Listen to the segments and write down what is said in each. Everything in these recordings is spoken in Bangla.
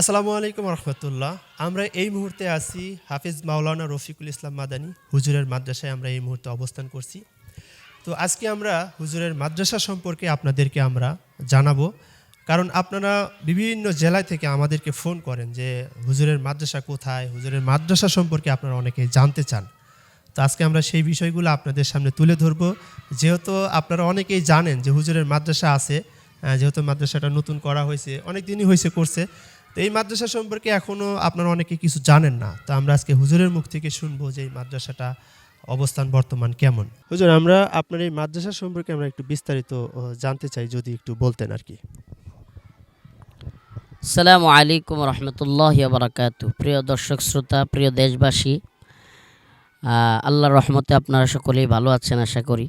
আসসালামু আলাইকুম রহমতুল্লাহ। আমরা এই মুহূর্তে আছি হাফিজ মাওলানা রফিকুল ইসলাম মাদানী, হুজুরের মাদ্রাসায় আমরা এই মুহূর্তে অবস্থান করছি। তো আজকে আমরা হুজুরের মাদ্রাসা সম্পর্কে আপনাদেরকে আমরা জানাব। কারণ আপনারা বিভিন্ন জেলায় থেকে আমাদেরকে ফোন করেন যে, হুজুরের মাদ্রাসা কোথায়, হুজুরের মাদ্রাসা সম্পর্কে আপনারা অনেকে জানতে চান। তো আজকে আমরা সেই বিষয়গুলো আপনাদের সামনে তুলে ধরবো। যেহেতু আপনারা অনেকেই জানেন যে, হুজুরের মাদ্রাসা আছে যেহেতু মাদ্রাসাটা নতুন করা হয়েছে, অনেক দিনই হয়েছে করছে তো এই মাদ্রাসা সম্পর্কে এখনও আপনারা অনেকে কিছু জানেন না। তো আমরা আজকে হুজুরের মুখ থেকে শুনব যে এই মাদ্রাসাটা অবস্থান বর্তমান কেমন। হুজুর, আমরা আপনার এই মাদ্রাসা সম্পর্কে আমরা একটু বিস্তারিত জানতে চাই যদি একটু বলতেন আর কি। সালামু আলাইকুম রহমতুল্লাহ বারাকাত প্রিয় দর্শক, শ্রোতা, প্রিয় দেশবাসী আল্লাহর রহমতে আপনারা সকলেই ভালো আছেন, আশা করি।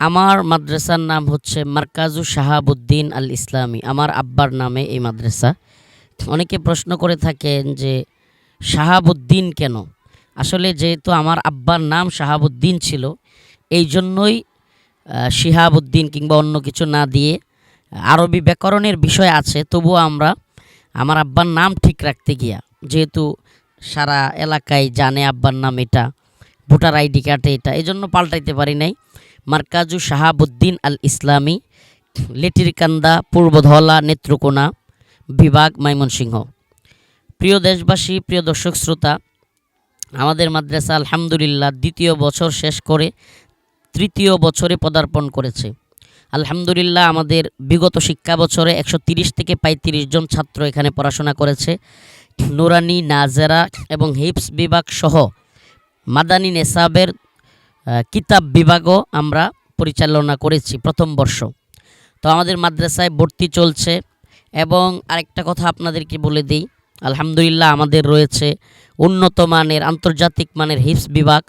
আমার মাদ্রাসার নাম হচ্ছে মার্কাজু শাহাবুদ্দিন আল ইসলামী আমার আব্বার নামে এই মাদ্রাসা। অনেকে প্রশ্ন করে থাকেন যে, শাহাবুদ্দিন কেন? আসলে যেহেতু আমার আব্বার নাম শাহাবুদ্দিন ছিল, এই জন্যই শিহাবুদ্দিন কিংবা অন্য কিছু না দিয়ে, আরবি ব্যাকরণের বিষয় আছে, তবুও আমরা, আমার আব্বার নাম ঠিক রাখতে গিয়া, যেহেতু সারা এলাকায় জানে আব্বার নাম এটা, ভোটার আইডি কার্ডে এটা, এই জন্য পাল্টাইতে পারি নাই। মার্কাজু শাহাবুদ্দিন আল ইসলামী লেটিরকান্দা, পূর্বধলা, নেত্রকোনা বিভাগ ময়মনসিংহ প্রিয় দেশবাসী, প্রিয় দর্শক শ্রোতা, আমাদের মাদ্রাসা আলহামদুলিল্লাহ দ্বিতীয় বছর শেষ করে তৃতীয় বছরে পদার্পণ করেছে। আলহামদুলিল্লাহ আমাদের বিগত শিক্ষা বছরে একশো থেকে পঁয়ত্রিশ জন ছাত্র এখানে পড়াশোনা করেছে। নুরানি, নাজেরা এবং হিপস বিভাগ সহ মাদানী নেসাবের কিতাব বিভাগও আমরা পরিচালনা করেছি প্রথম বর্ষ। তো আমাদের মাদ্রাসায় ভর্তি চলছে এবং আরেকটা কথা আপনাদেরকে বলে দিই, আলহামদুলিল্লাহ আমাদের রয়েছে উন্নত মানের, আন্তর্জাতিক মানের হিপস বিভাগ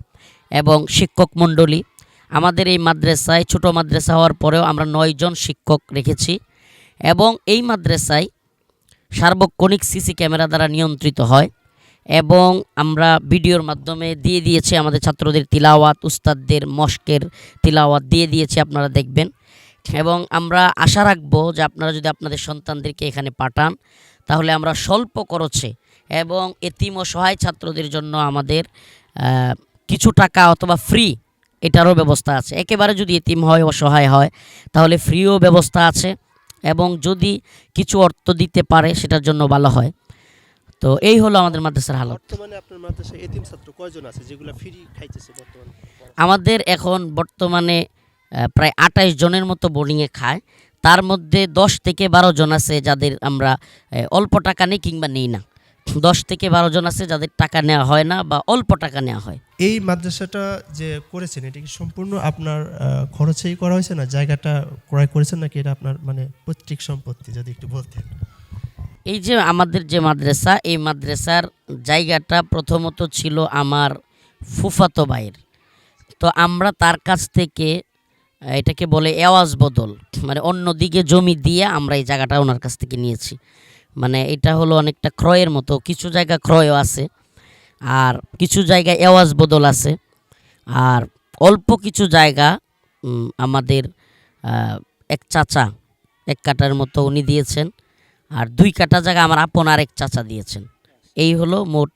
এবং শিক্ষক মণ্ডলী। আমাদের এই মাদ্রাসায়, ছোট মাদ্রাসা হওয়ার পরেও আমরা নয়জন শিক্ষক রেখেছি এবং এই মাদ্রাসায় সার্বক্ষণিক সিসি ক্যামেরা দ্বারা নিয়ন্ত্রিত হয়। এবং আমরা ভিডিওর মাধ্যমে দিয়ে দিয়েছি আমাদের ছাত্রদের তিলাওয়াত, উস্তাদদের মস্কের তিলাওয়াত দিয়ে দিয়েছি, আপনারা দেখবেন। এবং আমরা আশা রাখব যে আপনারা যদি আপনাদের সন্তানদেরকে এখানে পাঠান, তাহলে আমরা স্বল্প খরচে এবং এতিম ও সহায় ছাত্রদের জন্য আমাদের কিছু টাকা অথবা ফ্রি এটারও ব্যবস্থা আছে। একেবারে যদি এতিম হয় অসহায় হয়, তাহলে ফ্রিও ব্যবস্থা আছে এবং যদি কিছু অর্থ দিতে পারে, সেটার জন্য ভালো হয়। তো এই হলো আমাদের মাদ্রাসার হালত। বর্তমানে আপনার মাদ্রাসায় এতিম ছাত্র কয়জন আছে যেগুলো ফ্রি খাইতেছে বর্তমানে? আমাদের এখন বর্তমানে প্রায় আঠাইশ জনের মতো বোর্ডিংয়ে খায়। তার মধ্যে দশ থেকে বারো জন আছে যাদের আমরা অল্প টাকা নেই কিংবা নেই না। দশ থেকে বারো জন আছে যাদের টাকা নেওয়া হয় না বা অল্প টাকা নেওয়া হয়। এই মাদ্রাসাটা যে করেছেন এটা কি সম্পূর্ণ আপনার খরচেই করা হয়েছে না? জায়গাটা ক্রয় করেছেন নাকি এটা আপনার মানে পৈতৃক সম্পত্তি যদি একটু বলতেন? এই যে আমাদের যে মাদ্রাসা, এই মাদ্রাসার জায়গাটা প্রথমত ছিল আমার ফুফাতো ভাইয়ের। তো আমরা তার কাছ থেকে, এটাকে বলে এওয়াজ বদল মানে অন্য দিকে জমি দিয়ে আমরা এই জায়গাটা ওনার কাছ থেকে নিয়েছি। মানে এটা হলো অনেকটা ক্রয়ের মতো, কিছু জায়গা ক্রয়ও আছে, আর কিছু জায়গায় এওয়াজ বদল আছে, আর অল্প কিছু জায়গা আমাদের এক চাচা, এক কাটার মতো উনি দিয়েছেন। আর দুই কাটা জায়গা আমার আপন আরেক চাচা দিয়েছেন। এই হলো মোট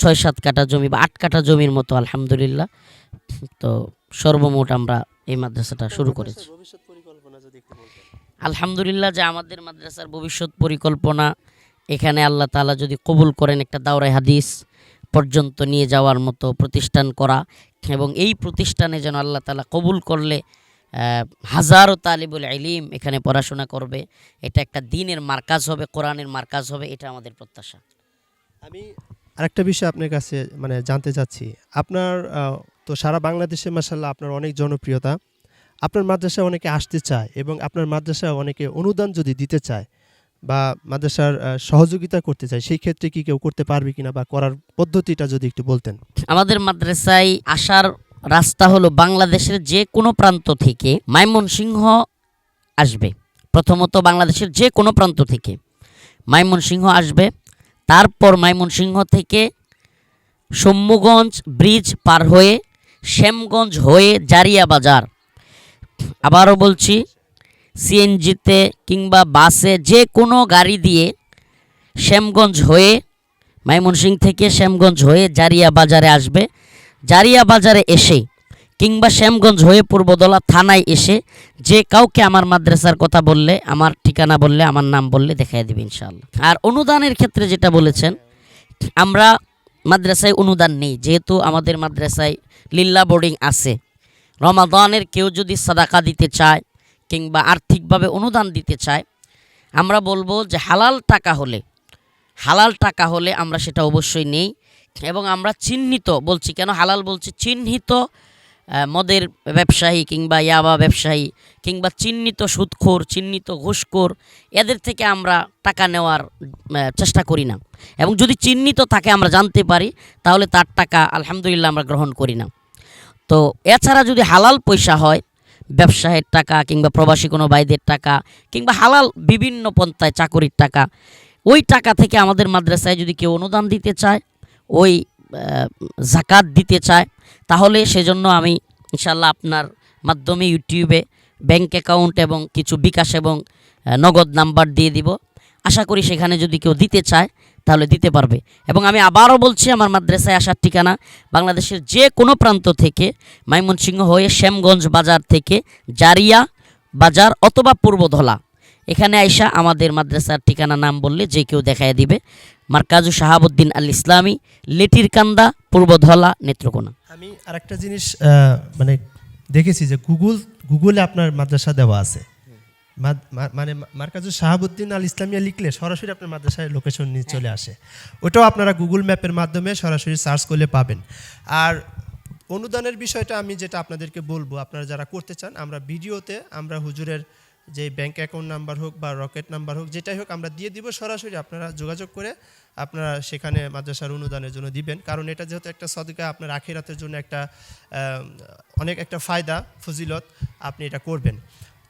ছয় সাত কাটা জমি বা আট কাটা জমির মতো আলহামদুলিল্লাহ। তো সর্বমোট আমরা এই মাদ্রাসাটা শুরু করেছি। আলহামদুলিল্লাহ যে আমাদের মাদ্রাসার ভবিষ্যৎ পরিকল্পনা এখানে আল্লাহ তাআলা যদি কবুল করেন একটা দাওরাই হাদিস পর্যন্ত নিয়ে যাওয়ার মতো প্রতিষ্ঠান করা এবং এই প্রতিষ্ঠানে যেন আল্লাহ তালা কবুল করলে হাজারো তালিবুল ইলিম এখানে পড়াশোনা করবে। এটা একটা দিনের মার্কাজ হবে কোরআনের মার্কাজ হবে এটা আমাদের প্রত্যাশা। আমি আরেকটা বিষয় আপনার কাছে মানে জানতে চাচ্ছি। আপনার তো সারা বাংলাদেশে মাসাল্লাহ আপনার অনেক জনপ্রিয়তা। আপনার মাদ্রাসায় অনেকে আসতে চায় এবং আপনার মাদ্রাসায় অনেকে অনুদান যদি দিতে চায় বা মাদ্রাসার সহযোগিতা করতে চায় সেই ক্ষেত্রে কি কেউ করতে পারবে কিনা বা করার পদ্ধতিটা যদি একটু বলতেন? আমাদের মাদ্রাসায় আসার রাস্তা হলো বাংলাদেশের যে কোনো প্রান্ত থেকে মাইমনসিংহ আসবে। প্রথমত বাংলাদেশের যে কোনো প্রান্ত থেকে মাইমনসিংহ আসবে। তারপর মাইমনসিংহ থেকে সম্মুগঞ্জ ব্রিজ পার হয়ে শ্যামগঞ্জ হয়ে জারিয়া বাজার। আবারও বলছি, সিএনজিতে কিংবা বাসে যে কোনো গাড়ি দিয়ে শ্যামগঞ্জ হয়ে ময়মনসিং থেকে শ্যামগঞ্জ হয়ে জারিয়া বাজারে আসবে। জারিয়া বাজারে এসে কিংবা শ্যামগঞ্জ হয়ে পূর্বদলা থানায় এসে যে কাউকে আমার মাদ্রাসার কথা বললে, আমার ঠিকানা বললে, আমার নাম বললে দেখাই দেবে ইনশাল্লাহ আর অনুদানের ক্ষেত্রে যেটা বলেছেন, আমরা মাদ্রাসায় অনুদান নেই, যেহেতু আমাদের মাদ্রাসায় লিল্লা বোর্ডিং আছে। রমাদানের কেউ যদি সাদাকা দিতে চায় কিংবা আর্থিকভাবে অনুদান দিতে চায়, আমরা বলব যে হালাল টাকা হলে, হালাল টাকা হলে আমরা সেটা অবশ্যই নেই। এবং আমরা চিহ্নিত বলছি, কেন হালাল বলছি? চিহ্নিত মদের ব্যবসায়ী কিংবা ইয়াবা ব্যবসায়ী কিংবা চিহ্নিত সুদখোর, চিহ্নিত ঘুষখোর, এদের থেকে আমরা টাকা নেওয়ার চেষ্টা করি না। এবং যদি চিহ্নিত থাকে, আমরা জানতে পারি, তাহলে তার টাকা আলহামদুলিল্লাহ আমরা গ্রহণ করি না। তো এছাড়া যদি হালাল পয়সা হয়, ব্যবসায়ের টাকা কিংবা প্রবাসী কোনো ভাইদের টাকা কিংবা হালাল বিভিন্ন পন্থায় চাকরির টাকা, ওই টাকা থেকে আমাদের মাদ্রাসায় যদি কেউ অনুদান দিতে চায় ওই জাকাত দিতে চায়, তাহলে সেজন্য আমি ইনশাল্লাহ আপনার মাধ্যমে ইউটিউবে ব্যাংক অ্যাকাউন্ট এবং কিছু বিকাশ এবং নগদ নাম্বার দিয়ে দিব। আশা করি সেখানে যদি কেউ দিতে চায়, তাহলে দিতে পারবে। এবং আমি আবারও বলছি, আমার মাদ্রাসায় আসার ঠিকানা বাংলাদেশের যে কোনো প্রান্ত থেকে, ময়মনসিংহ হয়ে শ্যামগঞ্জ বাজার থেকে জারিয়া বাজার অথবা পূর্বধলা। এখানে আইসা আমাদের মাদ্রাসার ঠিকানা নাম বললে যে কেউ দেখায় দিবে। মার্কাজু শাহাবুদ্দিন আল ইসলামী লেটির কান্দা পূর্বধলা নেত্রকোনা। আমি আরেকটা জিনিস মানে দেখেছি যে গুগল গুগলে আপনার মাদ্রাসা দেওয়া আছে। মানে মার্কাজুর শাহাবুদ্দিন আল ইসলামিয়া লিখলে সরাসরি আপনার মাদ্রাসায় লোকেশন নিয়ে চলে আসে। ওটাও আপনারা গুগল ম্যাপের মাধ্যমে সরাসরি সার্চ করলে পাবেন। আর অনুদানের বিষয়টা আমি যেটা আপনাদেরকে বলব আপনারা যারা করতে চান আমরা ভিডিওতে আমরা হুজুরের যে ব্যাংক অ্যাকাউন্ট নাম্বার হোক বা রকেট নাম্বার হোক, যেটাই হোক, আমরা দিয়ে দিব সরাসরি। আপনারা যোগাযোগ করে আপনারা সেখানে মাদ্রাসার অনুদানের জন্য দিবেন। কারণ এটা যেহেতু একটা সদকা, আপনার আখিরাতের জন্য একটা অনেক একটা ফায়দা, ফজিলত, আপনি এটা করবেন।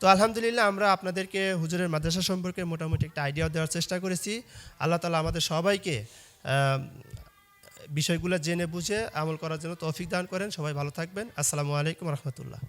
তো আলহামদুলিল্লাহ, আমরা আপনাদেরকে হুজুরের মাদ্রাসা সম্পর্কে মোটামুটি একটা আইডিয়া দেওয়ার চেষ্টা করেছি। আল্লাহ তালা আমাদের সবাইকে বিষয়গুলো জেনে বুঝে আমল করার জন্য তৌফিক দান করেন। সবাই ভালো থাকবেন। আসসালামু আলাইকুম রহমতুল্লাহ।